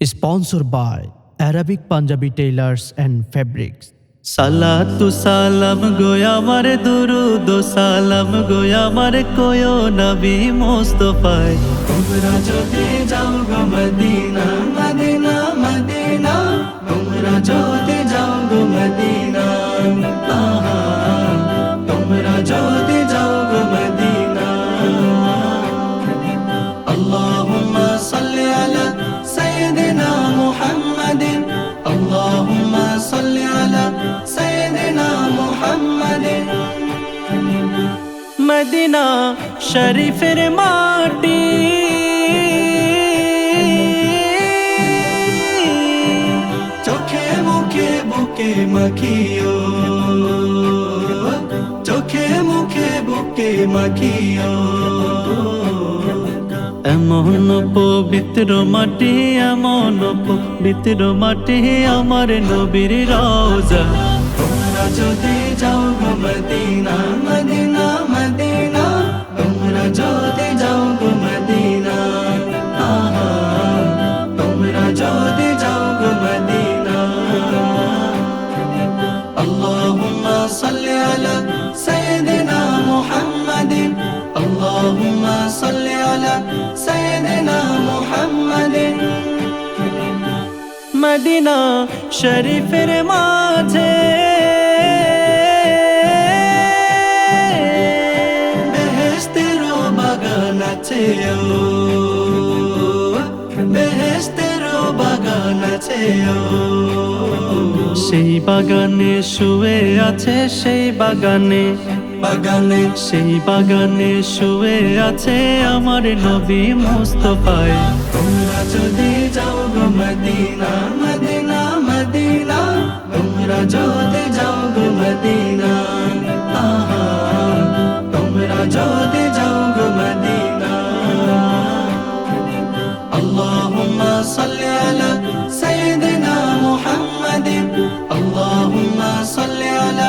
Sponsored by Arabic, Punjabi Tailors and Fabrics. সালাতু সালাম আমার দুরুদ ও সালাম গোয়া আমার কোয়ো নবী মোস্তফায় তোমরা যদি যাও গো মদিনা মদিনা মদিনা তোমরা যদি যাও মদিনা শরীফের মাটি চোখে মুখে বুকে মাখিও চোখে মুখে বুকে মাখিও এমন পবিত্র মাটি এমন পবিত্র মাটি আমার নবীর রওজা তোমরা যদি যাও মদিনা মদিনা মদিনা মদিনা শরীফের মাঝে। বাগান আছে সেই বাগানে শুয়ে আছে, সেই বাগানে। বাগানে। সেই বাগানে শুয়ে আছে আমার নবী মুস্তফায়। তোমরা যদি মদিনা মদিনা মদিনা তোমরা যদি যাও গো মদিনা আহা তোমরা যদি যাও গো মদিনা আল্লাহুম্মা সাল্লি আলা সাইয়্যিদিনা মুহাম্মাদিন আল্লাহুম্মা সাল্লি আলা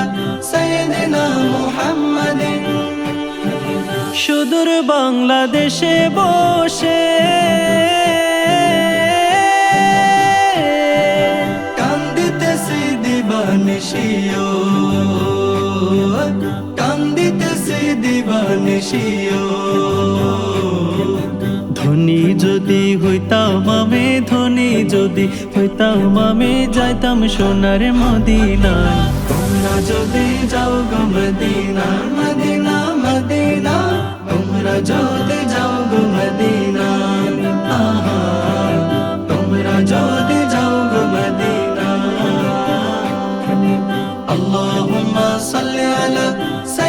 সাইয়্যিদিনা মুহাম্মাদিন সুদূর বাংলাদেশে বসে দিবানিশিও কান্দিতেছি দিবানিশিও। ধনী যদি হইতাম আমি, ধনী যদি হইতাম আমি, যাইতাম সোনার মদিনায়। তোমরা যদি যাও গো মদিনা মদিনা মদিনা। তোমরা যদি sana sana